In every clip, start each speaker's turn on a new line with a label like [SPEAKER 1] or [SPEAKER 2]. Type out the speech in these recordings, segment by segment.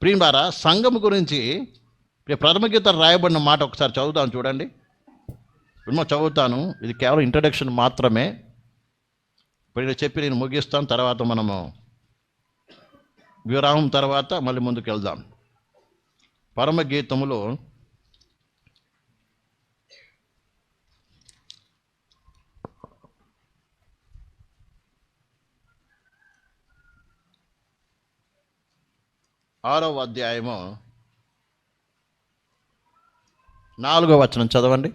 [SPEAKER 1] ప్రియులారా సంఘం గురించి ప్రథమ గీత రాయబడిన మాట ఒకసారి చదువుతాను చూడండి. ఇప్పుడు చదువుతాను. ఇది కేవలం ఇంట్రడక్షన్ మాత్రమే. ఇప్పుడు చెప్పి నేను ముగిస్తాను. తర్వాత మనము విరామం తర్వాత మళ్ళీ ముందుకు వెళ్దాం పరమగీతములో ఆరవ అధ్యాయము నాలుగో వచనం చదవండి.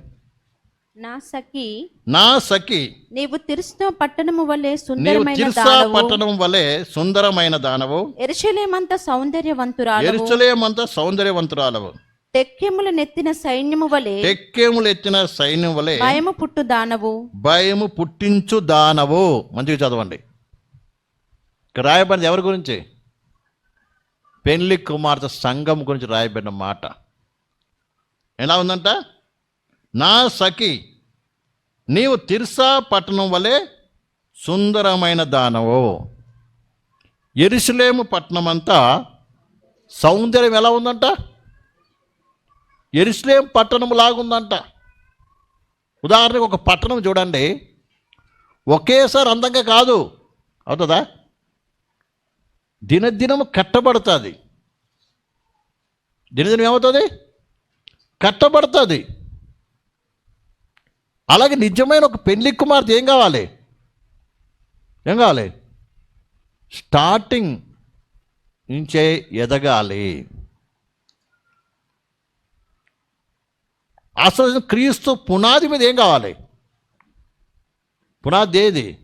[SPEAKER 2] నా సఖి
[SPEAKER 1] నా సఖి
[SPEAKER 2] నీవు తిరుస్తో పట్టణము వలె సుందరమైన
[SPEAKER 1] తిర్సా పట్టణం వలె సుందరమైన దానవు.
[SPEAKER 2] ఎరుషలేమంత సౌందర్యవంతురాలవు.
[SPEAKER 1] ఎరుచలేమంత సౌందర్యవంతురాలవు.
[SPEAKER 2] తెక్కెముల నెత్తిన సైన్యము వలె
[SPEAKER 1] టెక్కేములు ఎత్తిన సైన్యం వలె
[SPEAKER 2] భయము పుట్టు దానవు.
[SPEAKER 1] భయము పుట్టించు దానవు. మంచిగా చదవండి. ఇక్కడ రాయబడింది ఎవరి గురించి? పెళ్ళి కుమార్తె సంఘం గురించి రాయబడిన మాట. ఎలా ఉందంట? నా సఖి నీవు తిర్సా పట్టణం వలె సుందరమైన దానవు. ఎరుసలేము పట్టణం అంతా సౌందర్యం ఎలా ఉందంట? ఎరుసలేం పట్టణం లాగుందంట. ఉదాహరణకు ఒక పట్టణం చూడండి. ఒకేసారి అందంగా కాదు. అవుతుందా? దినదినం కట్టబడుతుంది. దినదినం ఏమవుతుంది? కట్టబడుతుంది. అలాగే నిజమైన ఒక పెళ్ళి కుమార్తె ఏం కావాలి? ఏం కావాలి? స్టార్టింగ్ నుంచే ఎదగాలి. అసలు క్రీస్తు పునాది మీద ఏం కావాలి? పునాది ఏది?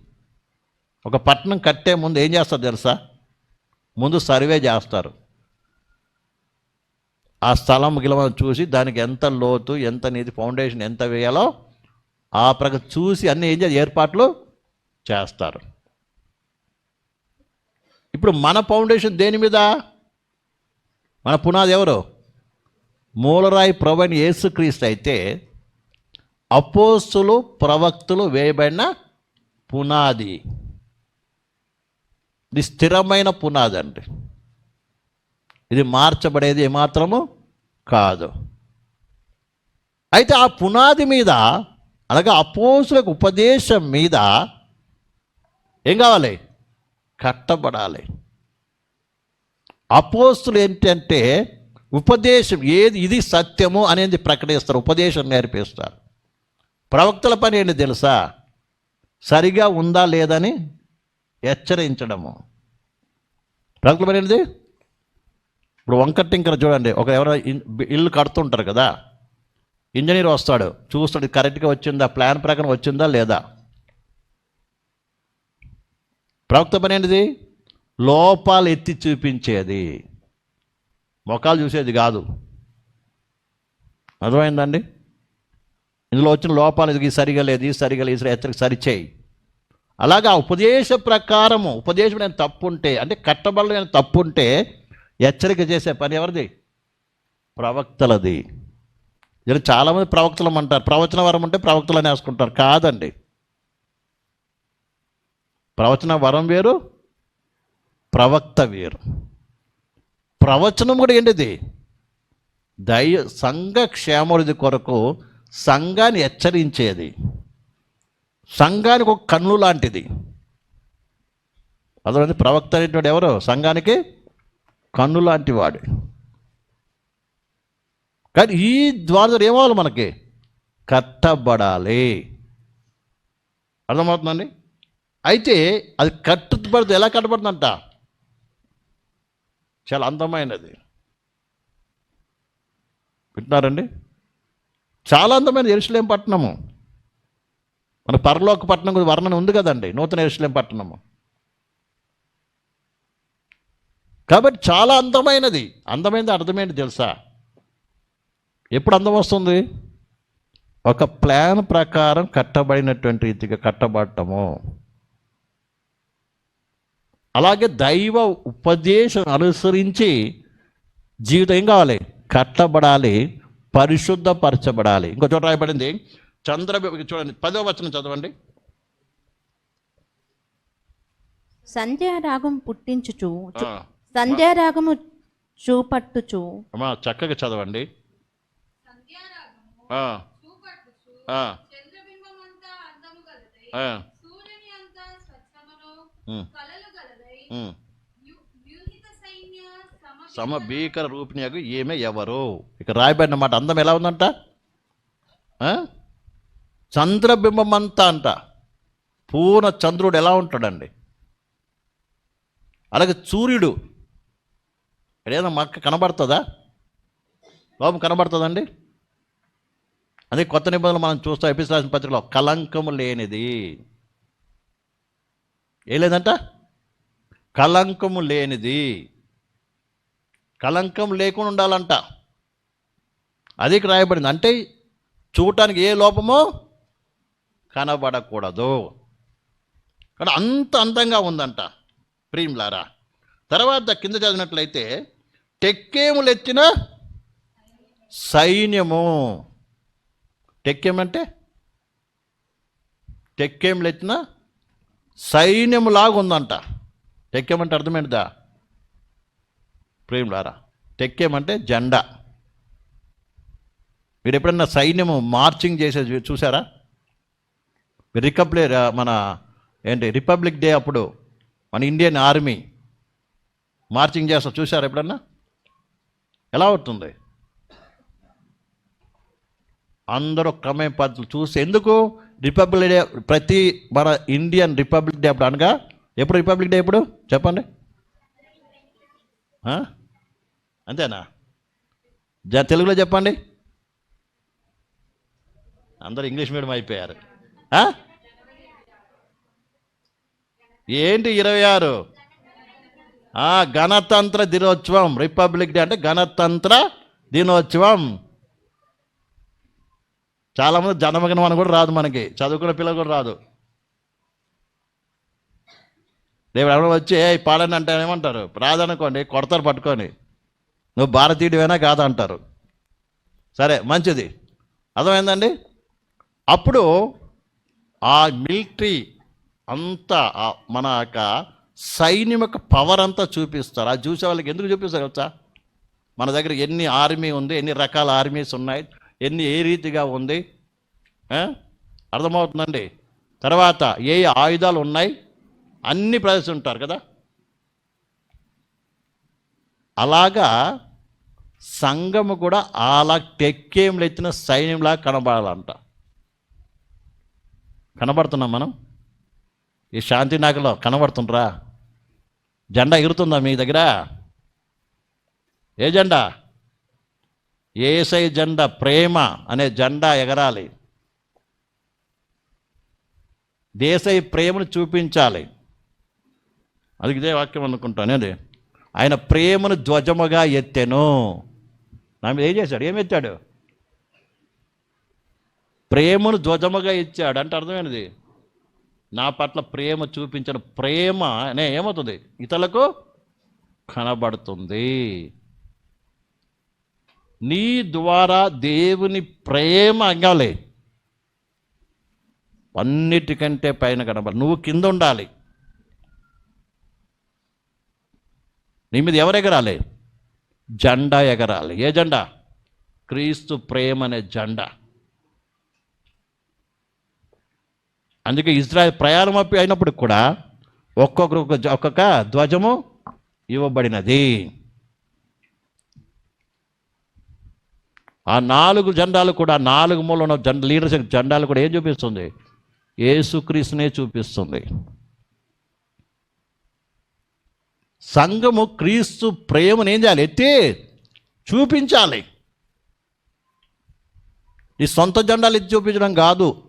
[SPEAKER 1] ఒక పట్టణం కట్టే ముందు ఏం చేస్తారు తెలుసా? ముందు సర్వే చేస్తారు. ఆ స్థలం గిలవని చూసి దానికి ఎంత లోతు ఎంత నీది ఫౌండేషన్ ఎంత వేయాలో ఆ ప్రక చూసి అన్ని ఏం చేయాలి? ఏర్పాట్లు చేస్తారు. ఇప్పుడు మన ఫౌండేషన్ దేని మీద? మన పునాది ఎవరు? మూలరాయి ప్రవణ యేసుక్రీస్తు అయితే అపోస్తులు ప్రవక్తులు వేయబడిన పునాది. ఇది స్థిరమైన పునాది అండి. ఇది మార్చబడేది ఏమాత్రము కాదు. అయితే ఆ పునాది మీద అనగా అపోసులకు ఉపదేశం మీద ఏం కావాలి? కట్టబడాలి. అపోస్తులు ఏంటంటే ఉపదేశం ఏది ఇది సత్యము అనేది ప్రకటిస్తారు ఉపదేశం నేర్పిస్తారు. ప్రవక్తల పని ఏంటి తెలుసా? సరిగా ఉందా లేదని హెచ్చరించడము. ప్రవక్తల పని ఏంటిది? ఇప్పుడు వంకటింకర చూడండి. ఒక ఎవరైనా ఇల్లు కడుతుంటారు కదా. ఇంజనీర్ వస్తాడు. చూస్తాడు కరెక్ట్గా వచ్చిందా ప్లాన్ ప్రకారం వచ్చిందా లేదా. ప్రవక్త పని ఏంటిది? లోపాలు ఎత్తి చూపించేది. మొఖాలు చూసేది కాదు. అర్థమైందండి? ఇందులో వచ్చిన లోపాలు ఇది సరిగా లేదు ఇది సరిగా లేదు ఇది హెచ్చరిక సరిచేయి. అలాగా ఉపదేశ ప్రకారము ఉపదేశం నేను తప్పు ఉంటే అంటే కట్టబడలు నేను తప్పు ఉంటే హెచ్చరిక చేసే పని ఎవరిది? ప్రవక్తలది. ఇలా చాలామంది ప్రవక్తలం అంటారు. ప్రవచన వరం అంటే ప్రవక్తలు అని వేసుకుంటారు. కాదండి. ప్రవచన వరం వేరు ప్రవక్త వేరు. ప్రవచనం కూడా ఏంటిది? దైవ సంఘ క్షేమవృద్ధి కొరకు సంఘాన్ని హెచ్చరించేది. సంఘానికి ఒక కన్ను లాంటిది. అదే ప్రవక్త అనేటువంటి ఎవరు? సంఘానికి కన్ను లాంటి వాడు. కానీ ఈ ద్వారా ఏమవ్వాలి మనకి? కట్టబడాలి. అర్థమవుతుందండి? అయితే అది కట్టుబడితే ఎలా కట్టబడుతుందంట? చాలా అందమైనది. వింటున్నారండి? చాలా అందమైన ఎరుసలేం పట్టణము. మన పరలోక పట్టణం వర్ణన ఉంది కదండి. నూతన ఎరుసలేం పట్టణము. కాబట్టి చాలా అందమైనది. అందమైనది అర్థమైనది తెలుసా? ఎప్పుడు అందం వస్తుంది? ఒక ప్లాన్ ప్రకారం కట్టబడినటువంటి రీతిగా కట్టబడటము. అలాగే దైవ ఉపదేశం అనుసరించి జీవితం ఏం కావాలి? కట్టబడాలి పరిశుద్ధపరచబడాలి. ఇంకో చోట రాయబడింది. చంద్ర చూడండి పదో వచనం చదవండి.
[SPEAKER 2] సంధ్యారాగం పుట్టించుచు సంధ్యారాగము చూపట్టుచు.
[SPEAKER 1] అమ్మా చక్కగా చదవండి.
[SPEAKER 3] సమ
[SPEAKER 1] భీకర రూపిణి ఈమె ఎవరు. ఇక రాయబడిన మాట అందం ఎలా ఉందంట? చంద్రబింబం అంతా అంట. పూర్ణ చంద్రుడు ఎలా ఉంటాడండి? అలాగే సూర్యుడు ఏదైనా మక్క కనబడుతుందా? లోపం కనబడుతుందండి? అదే కొత్త నిబంధనలు మనం చూస్తాం ఎపిసాసిన పత్రికలో కలంకము లేనిది. ఏం లేదంట? కలంకము లేనిది. కలంకం లేకుండా ఉండాలంట. అది రాయబడింది. అంటే చూడటానికి ఏ లోపమో కనబడకూడదు. కానీ అంత అందంగా ఉందంట. ప్రియులారా తర్వాత కింద చదివినట్లయితే టెక్కేములెత్తిన సైన్యము. టెక్కేమంటే? టెక్కేములెత్తిన సైన్యములాగా ఉందంట టెక్కేమంటే అర్థమేంటిదా ప్రేములారా టెక్కేమంటే జెండా. మీరు ఎప్పుడన్నా సైన్యము మార్చింగ్ చేసేది చూసారా? రిపబ్లిక్ మన ఏంటి రిపబ్లిక్ డే అప్పుడు మన ఇండియన్ ఆర్మీ మార్చింగ్ చేస్తా చూశారు ఎప్పుడన్నా? ఎలా అవుతుంది? అందరూ క్రమే పద్ధతులు చూసి ఎందుకు? రిపబ్లిక్ డే ప్రతి మన ఇండియన్ రిపబ్లిక్ డే అప్పుడు అనగా? ఎప్పుడు రిపబ్లిక్ డే ఎప్పుడు? చెప్పండి. అంతేనా? జ తెలుగులో చెప్పండి. అందరు ఇంగ్లీష్ మీడియం అయిపోయారు. ఏంటి ఇరవై ఆరు? ఆ, గణతంత్ర దినోత్సవం రిపబ్లిక్ డే అంటే గణతంత్ర దినోత్సవం. చాలామంది జనమగనం అని కూడా రాదు మనకి. చదువుకున్న పిల్లలు కూడా రాదు. దేవుడు ఎవరైనా వచ్చి పాడని అంటే ఏమంటారు? రాదనుకోండి కొడతారు పట్టుకొని. నువ్వు భారతీయుడివైనా కాదంటారు. సరే మంచిది. అర్థమైందండి? అప్పుడు ఆ మిలిటరీ అంతా మన యొక్క సైన్యం యొక్క పవర్ అంతా చూపిస్తారు. ఆ చూసే వాళ్ళకి ఎందుకు చూపిస్తారు వచ్చా మన దగ్గర ఎన్ని ఆర్మీ ఉంది ఎన్ని రకాల ఆర్మీస్ ఉన్నాయి ఎన్ని ఏ రీతిగా ఉంది? అర్థమవుతుందండి? తర్వాత ఏ ఆయుధాలు ఉన్నాయి? అన్ని ప్రదర్శింటారు కదా? అలాగా సంఘము కూడా అలా టెక్కేములు ఎత్తిన సైన్యంలా కనబడాలంట. కనబడుతున్నాం మనం? ఈ శాంతినగర్లో కనబడుతుండ్రా? జెండా ఎగురుతుందా మీ దగ్గర? ఏ జెండా? ఏసై జెండా ప్రేమ అనే జెండా ఎగరాలి. దేశై ప్రేమను చూపించాలి. అది ఇదే వాక్యం అనుకుంటాను అది ఆయన ప్రేమను ధ్వజముగా ఎత్తెను. నా మీద ఏం చేశాడు? ఏం ఎత్తాడు? ప్రేమను ధ్వజముగా ఇచ్చాడు. అంటే అర్థమైనది నా పట్ల ప్రేమ చూపించిన ప్రేమ అనే ఏమవుతుంది? ఇతరులకు కనబడుతుంది. నీ ద్వారా దేవుని ప్రేమ అంగాలి. అన్నిటికంటే పైన కనబడాలి నువ్వు కింద ఉండాలి. నీ మీద ఎవరు ఎగరాలి? జెండా ఎగరాలి. ఏ జెండా? క్రీస్తు ప్రేమ అనే జెండా. అందుకే ఇజ్రాయెల్ ప్రయాణమప్పి అయినప్పుడు కూడా ఒక్కొక్కరు ఒక్కొక్క జ- ఒక్కొక్క ధ్వజము ఇవ్వబడినది. ఆ నాలుగు జెండాలు కూడా నాలుగు మూల ఉన్న జెండా లీడర్షిప్ జెండాలు కూడా ఏం చూపిస్తుంది? ఏసుక్రీస్తునే చూపిస్తుంది. సంఘము క్రీస్తు ప్రేమను ఏం చేయాలి? ఎత్తి చూపించాలి. ఈ సొంత జెండాలు ఎత్తి చూపించడం కాదు.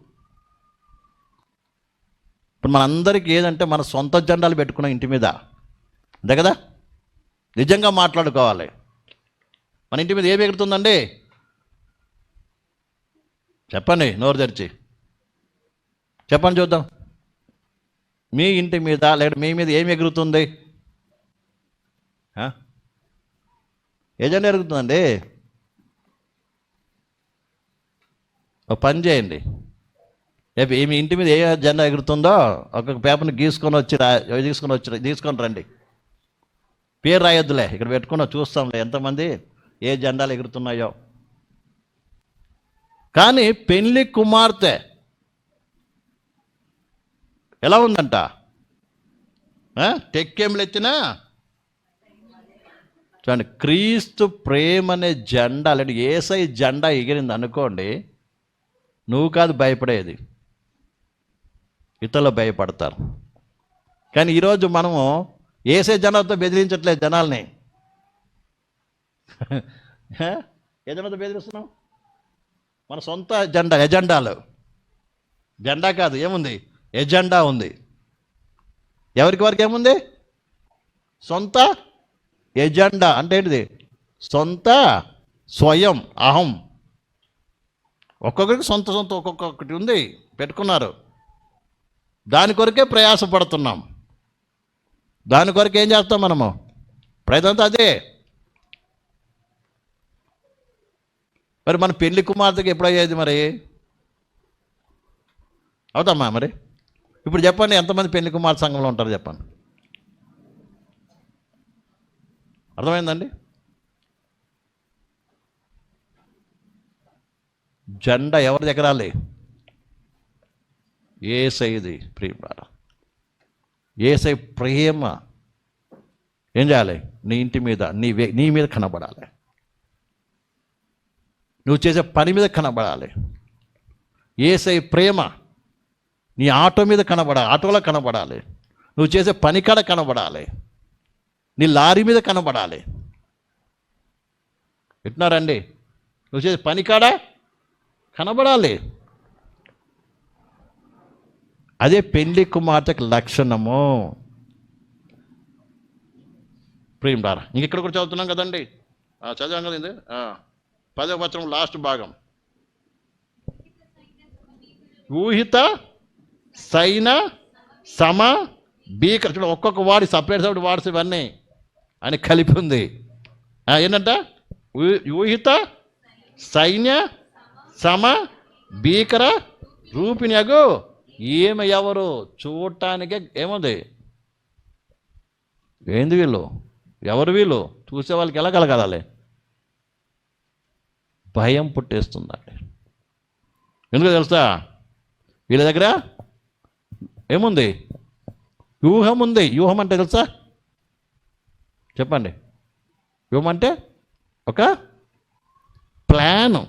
[SPEAKER 1] ఇప్పుడు మనందరికీ ఏదంటే మన సొంత జెండాలు పెట్టుకున్నాం ఇంటి మీద. అంతే కదా? నిజంగా మాట్లాడుకోవాలి. మన ఇంటి మీద ఏమి ఎగురుతుందండి? చెప్పండి నోరు తెరిచి. చెప్పండి చూద్దాం. మీ ఇంటి మీద లేదా మీ మీద ఏమి ఎగురుతుంది? ఏజెండా ఎరుగుతుందండి ఒక పని చేయండి. రేపు మీ ఇంటి మీద ఏ జెండా ఎగురుతుందో ఒక్కొక్క పేపర్ని గీసుకొని వచ్చి రా తీసుకొని వచ్చి తీసుకొని రండి. పేరు రాయొద్దులే ఇక్కడ పెట్టుకున్నా చూస్తాంలే ఎంతమంది ఏ జెండాలు ఎగురుతున్నాయో. కానీ పెళ్ళి కుమార్తె ఎలా ఉందంట? ఆ? ఎత్తినా? చూడండి క్రీస్తు ప్రేమ అనే జెండా లేదంటే ఏసై జెండా ఎగిరింది అనుకోండి నువ్వు కాదు భయపడేది. ఇతరులు భయపడతారు. కానీ ఈరోజు మనము ఏసే జనాలతో బెదిరించట్లేదు జనాల్ని. ఏ జనాలతో బెదిరిస్తున్నాం? మన సొంత జెండా ఎజెండాలు. జెండా కాదు ఏముంది? ఎజెండా ఉంది. ఎవరికి వరకు ఏముంది? సొంత ఎజెండా. అంటే ఏంటిది? సొంత స్వయం అహం. ఒక్కొక్కరికి సొంత సొంత ఒక్కొక్కటి ఉంది పెట్టుకున్నారు. దాని కొరకే ప్రయాసపడుతున్నాం. దాని కొరకు ఏం చేస్తాం మనము? ప్రయత్నంతో అదే. మరి మన పెళ్ళి కుమార్తెకి ఎప్పుడు అయ్యేది మరి? అవుతామా మరి? ఇప్పుడు చెప్పండి ఎంతమంది పెళ్ళి కుమార్తె సంఘంలో ఉంటారు చెప్పండి. అర్థమైందండి? జెండా ఎవరి దగ్గరాలి ఏసైది ప్రేమ ఏసై ప్రేమ. ఏం చేయాలి? నీ ఇంటి మీద నీ వే- నీ మీద కనబడాలి. నువ్వు చేసే పని మీద కనబడాలి. ఏసై ప్రేమ. నీ ఆటో మీద కనబడాలి ఆటోలో కనబడాలి. నువ్వు చేసే పని కాడ కనబడాలి. నీ లారీ మీద కనబడాలి. వింటున్నారండి నువ్వు చేసే పని కాడ కనబడాలి. అదే పెళ్ళి కుమార్తెకు లక్షణము. ప్రేమ్ డారా ఇంక ఇక్కడ కూడా చదువుతున్నాం కదండి. చదివాం కదా ఇది? పదో పత్రం లాస్ట్ భాగం. ఊహిత సైన సమ భీకర చూడ ఒక్కొక్క వాడి సపరేట్ సపరేట్ వాడ్స్ ఇవన్నీ అని కలిపి ఉంది. ఏంటంట? ఊహిత సైన్య సమ భీకర రూపిణియగు ఈమె ఎవరు చూడటానికే ఏముంది? ఏంది వీళ్ళు? ఎవరు వీళ్ళు? చూసే వాళ్ళకి ఎలా కలగాలి భయం పుట్టేస్తుందండి. ఎందుకు తెలుసా? వీళ్ళ దగ్గర ఏముంది? వ్యూహం ఉంది. వ్యూహం అంటే తెలుసా? చెప్పండి. వ్యూహం అంటే ఒక ప్లాను.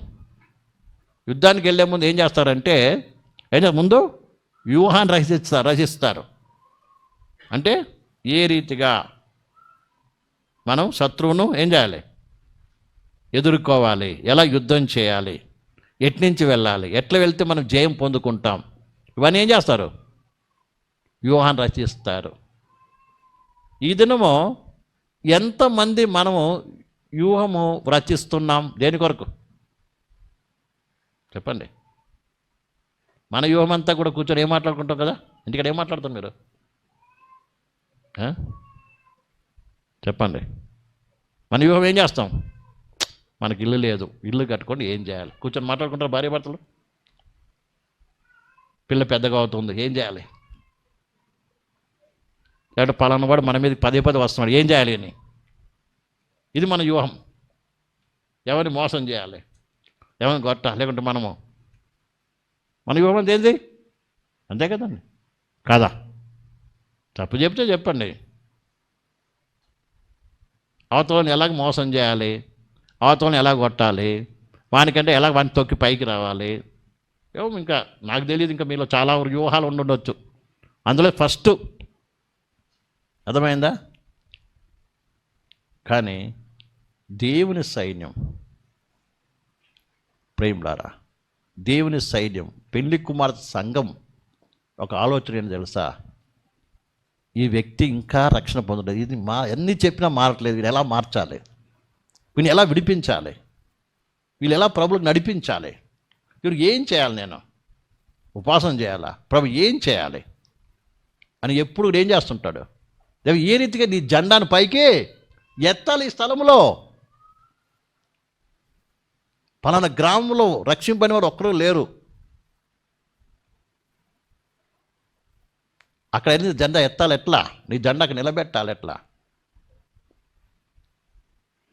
[SPEAKER 1] యుద్ధానికి వెళ్ళే ముందు ఏం చేస్తారంటే ఏం చేస్తారు? ముందు వ్యూహాన్ని రచిస్తారు రచిస్తారు అంటే ఏ రీతిగా మనం శత్రువును ఏం చేయాలి? ఎదుర్కోవాలి. ఎలా యుద్ధం చేయాలి? ఎట్నుంచి వెళ్ళాలి? ఎట్లా వెళ్తే మనం జయం పొందుకుంటాం? ఇవన్నీ ఏం చేస్తారు? వ్యూహాన్ని రచిస్తారు ఈ దినము ఎంతమంది మనము వ్యూహము రచిస్తున్నాం? దేని కొరకు? చెప్పండి. మన వ్యూహం అంతా కూడా కూర్చొని ఏం మాట్లాడుకుంటాం కదా? ఇంటికాడ ఏం మాట్లాడుతాం మీరు? చెప్పండి. మన వ్యూహం ఏం చేస్తాం? మనకి ఇల్లు లేదు. ఇల్లు కట్టుకొని ఏం చేయాలి? కూర్చొని మాట్లాడుకుంటారు భార్య భర్తలు? పిల్ల పెద్దగా అవుతుంది. ఏం చేయాలి? లేకపోతే పలానా వాడు మన మీద పదే పదే వస్తున్నాడు. ఏం చేయాలి అని? ఇది మన వ్యూహం. ఎవరిని మోసం చేయాలి? ఎవరిని కొట్ట లేకుంటే మనము మన ఇవ్వడం తేలిది అంతే కదండి. కాదా? తప్పు చెప్తే చెప్పండి. అవతలని ఎలాగ మోసం చేయాలి? అవతలని ఎలా కొట్టాలి? వానికంటే ఎలా వాని తొక్కి పైకి రావాలి? ఏమో ఇంకా నాకు తెలియదు ఇంకా మీలో చాలా వ్యూహాలు ఉండుండొచ్చు. అందులో ఫస్ట్ అర్థమైందా? కానీ దేవుని సైన్యం ప్రేమలారా దేవుని సైన్యం పెళ్ళి కుమార్తె సంఘం ఒక ఆలోచన ఏంటి తెలుసా? ఈ వ్యక్తి ఇంకా రక్షణ పొందలేదు. ఇది మా ఎన్ని చెప్పినా మారట్లేదు. వీళ్ళు ఎలా మార్చాలి? వీళ్ళు ఎలా విడిపించాలి? వీళ్ళు ఎలా ప్రభులకు నడిపించాలి? వీరు ఏం చేయాలి నేను? ఉపాసన చేయాలా? ప్రభు ఏం చేయాలి? అని ఎప్పుడు ఏం చేస్తుంటాడు? ఏ రీతిగా నీ జెండాను పైకి ఎత్తాలి ఈ స్థలంలో? పలానా గ్రామంలో రక్షింపని వారు ఒక్కరూ లేరు. అక్కడ వెళ్ళి జెండా ఎత్తాలి ఎట్లా? నీ జెండాకి నిలబెట్టాలి ఎట్లా?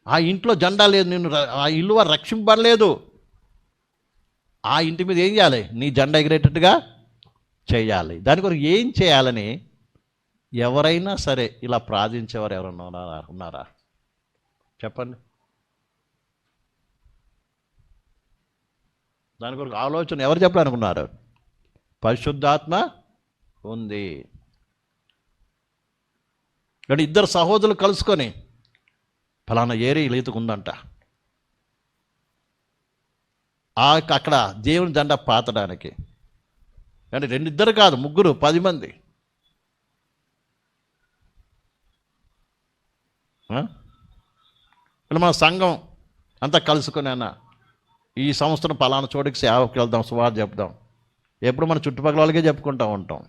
[SPEAKER 1] ఆ ఇంట్లో జెండా లేదు నేను ఆ ఇల్లు వారు రక్షింపడలేదు ఆ ఇంటి మీద ఏం చేయాలి? నీ జెండా ఎగిరేటట్టుగా చేయాలి. దాని కొరకు ఏం చేయాలని ఎవరైనా సరే ఇలా ప్రార్థించేవారు ఎవరన్నా ఉన్నారా? ఉన్నారా? చెప్పండి. దాని కొరకు ఆలోచన ఎవరు చెప్పాలనుకున్నారు? పరిశుద్ధాత్మ ఉంది. కానీ ఇద్దరు సహోదరులు కలుసుకొని ఫలానా ఏరి ఈతకుందంట ఆ అక్కడ దేవుని దండ పాతడానికి. కానీ రెండిద్దరు కాదు ముగ్గురు పది మంది. మన సంఘం అంతా కలుసుకొని అన్న ఈ సంవత్సరం పలానా చోటికి సేవకి వెళ్దాం సువార్ చెప్దాం. ఎప్పుడు మన చుట్టుపక్కల వాళ్ళకే చెప్పుకుంటూ ఉంటాం.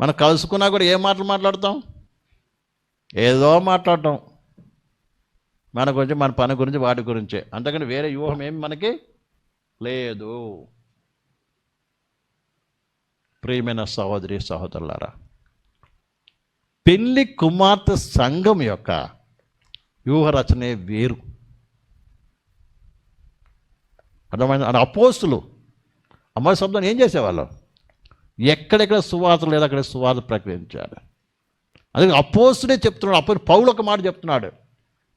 [SPEAKER 1] మనం కలుసుకున్నా కూడా ఏ మాటలు మాట్లాడతాం? ఏదో మాట్లాడటం. మన గురించి మన పని గురించి వాటి గురించే. అంతకని వేరే వ్యూహం ఏమి మనకి లేదు. ప్రియమైన సహోదరి సహోదరులారా పెళ్ళి కుమార్తె సంఘం యొక్క వ్యూహరచనే వేరు. అర్థమైంది? అది అపోస్తులు. అమ్మాయి శబ్దం ఏం చేసేవాళ్ళు? ఎక్కడెక్కడ సువార్త లేదా అక్కడ సువార్త ప్రకటించాడు. అందుకే అపోస్తుడే చెప్తున్నాడు అప్పుడు పౌలు ఒక మాట చెప్తున్నాడు.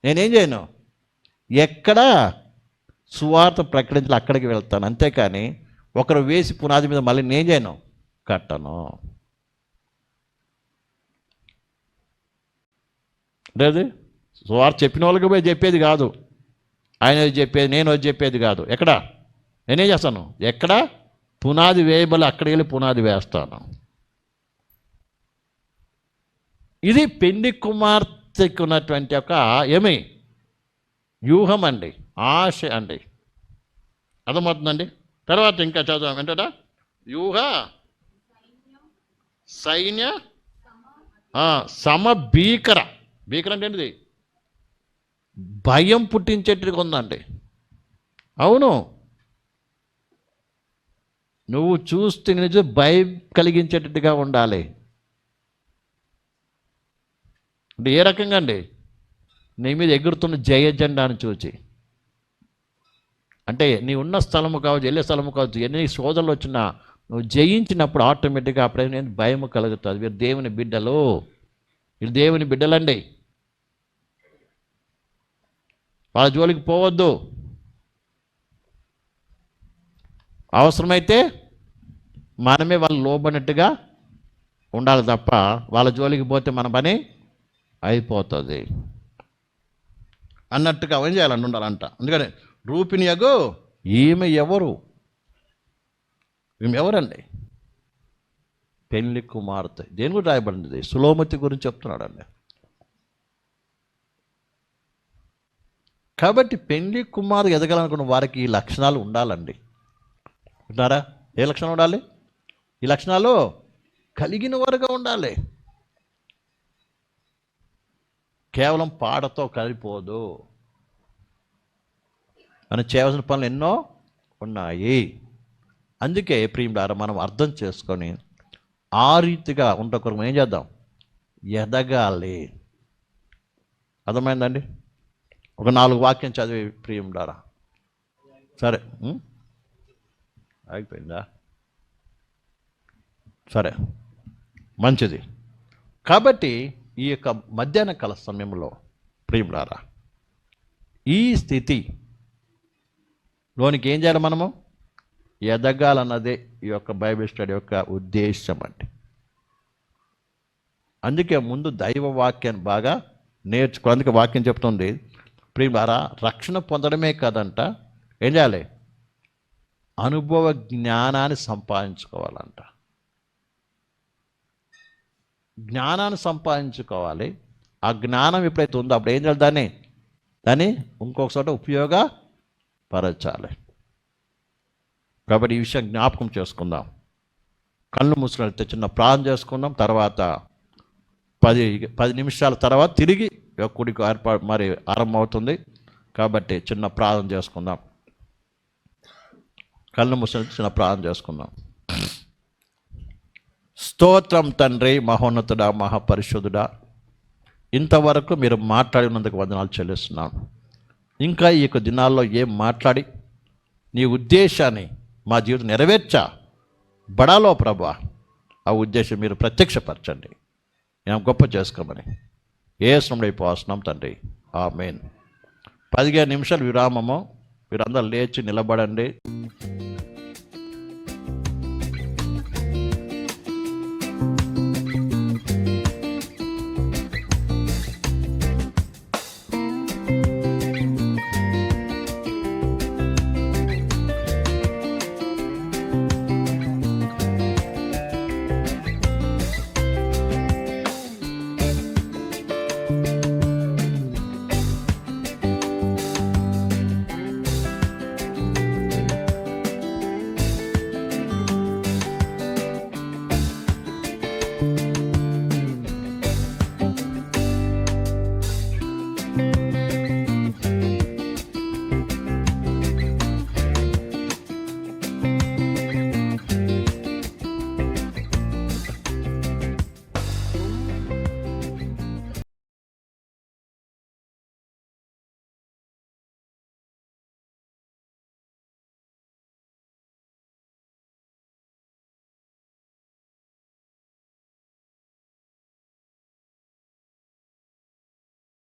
[SPEAKER 1] నేనేం చేయను? ఎక్కడ సువార్త ప్రకటించాలి అక్కడికి వెళ్తాను. అంతేకాని ఒకరు వేసి పునాది మీద మళ్ళీ నేను చేయను? కట్టను. లేదు సువార్త చెప్పిన వాళ్ళకి పోయి చెప్పేది కాదు. ఆయన చెప్పేది నేను వచ్చి చెప్పేది కాదు. ఎక్కడ? నేనేం చేస్తాను? ఎక్కడ? పునాది వేయబలి అక్కడికి వెళ్ళి పునాది వేస్తాను. ఇది పెళ్ళి కుమార్తెకు ఉన్నటువంటి ఒక ఏమి? వ్యూహం అండి. ఆశ అండి. అర్థమవుతుందండి? తర్వాత ఇంకా చదువు ఏంటట? వ్యూహ సైన్య సమ భీకర భీకర అంటే ఏంటిది? భయం పుట్టించేట్టుగా ఉందండి. అవును. నువ్వు చూస్తే నిజం భయం కలిగించేటట్టుగా ఉండాలి. అంటే ఏ రకంగా అండి? నీ మీద ఎగురుతున్న జయ జెండాను చూచి. అంటే నీ ఉన్న స్థలము కావచ్చు వెళ్ళే స్థలము కావచ్చు ఎన్ని సోదరులు వచ్చినా నువ్వు జయించినప్పుడు ఆటోమేటిక్గా అప్పుడైనా నేను భయం కలుగుతుంది. వీరు దేవుని బిడ్డలు. వీరు దేవుని బిడ్డలండి. వాళ్ళ జోలికి పోవద్దు. అవసరమైతే మనమే వాళ్ళు లోబడినట్టుగా ఉండాలి తప్ప వాళ్ళ జోలికి పోతే మన పని అయిపోతుంది. అన్నట్టుగా ఏం చేయాలని ఉండాలంట. అందుకని రూపిణి యగు ఈమె ఎవరు? ఈమె ఎవరండి? పెళ్ళి కుమార్తె. దేని గురించి రాయబడింది? సులోమతి గురించి చెప్తున్నాడండి. కాబట్టి పెళ్ళి కుమారు ఎదగాలనుకున్న వారికి ఈ లక్షణాలు ఉండాలండి. విన్నారా? ఏ లక్షణం ఉండాలి? ఈ లక్షణాలు కలిగిన వారుగా ఉండాలి. కేవలం పాడతో కలిపోదు. మనం చేయవలసిన పనులు ఎన్నో ఉన్నాయి. అందుకే ప్రియుడారా మనం అర్థం చేసుకొని ఆ రీతిగా ఉంట కొరకు ఏం చేద్దాం? ఎదగాలి. అర్థమైందండి? ఒక నాలుగు వాక్యం చదివి ప్రియుండారా? సరే. ఆగిపోయిందా? సరే. మంచిది. కాబట్టి ఈ యొక్క మధ్యాహ్న కాల సమయంలో ప్రియులారా ఈ స్థితి లోనికి ఏం చేయాలి మనము? ఎదగాలన్నదే ఈ యొక్క బైబిల్ స్టడీ యొక్క ఉద్దేశం అండి. అందుకే ముందు దైవ వాక్యాన్ని బాగా నేర్చుకో అందుకే వాక్యం చెప్తుంది. ప్రియులారా రక్షణ పొందడమే కాదంట ఏం చేయాలి? అనుభవ జ్ఞానాన్ని సంపాదించుకోవాలంట. జ్ఞానాన్ని సంపాదించుకోవాలి. ఆ జ్ఞానం ఎప్పుడైతే ఉందో అప్పుడు ఏం చేయాలి దాన్ని? దాన్ని ఇంకొకసారి ఉపయోగపరచాలి. కాబట్టి ఈ విషయం జ్ఞాపకం చేసుకుందాం. కళ్ళు మూసుకొని చిన్న ప్రాణం చేసుకుందాం. తర్వాత పది పది నిమిషాల తర్వాత తిరిగి కుడికి ఏర్పాటు మరి ఆరంభమవుతుంది. కాబట్టి చిన్న ప్రార్థన చేసుకుందాం. కళ్ళు మూసిన చిన్న ప్రార్థన చేసుకుందాం. స్తోత్రం తండ్రి మహోన్నతుడా మహాపరిశుద్ధుడా. ఇంతవరకు మీరు మాట్లాడినందుకు వందనాలు చెల్లిస్తున్నాను. ఇంకా ఈ యొక్క దినాల్లో ఏం మాట్లాడి నీ ఉద్దేశాన్ని మా జీవితం నెరవేర్చా బడాలో ప్రభా. ఆ ఉద్దేశం మీరు ప్రత్యక్షపరచండి. మేము గొప్ప చేసుకోమని. ఏ పోస్తున్నాం తండ్రి. ఆ మెయిన్ పదిహేను నిమిషాలు విరామము. మీరందరూ లేచి నిలబడండి.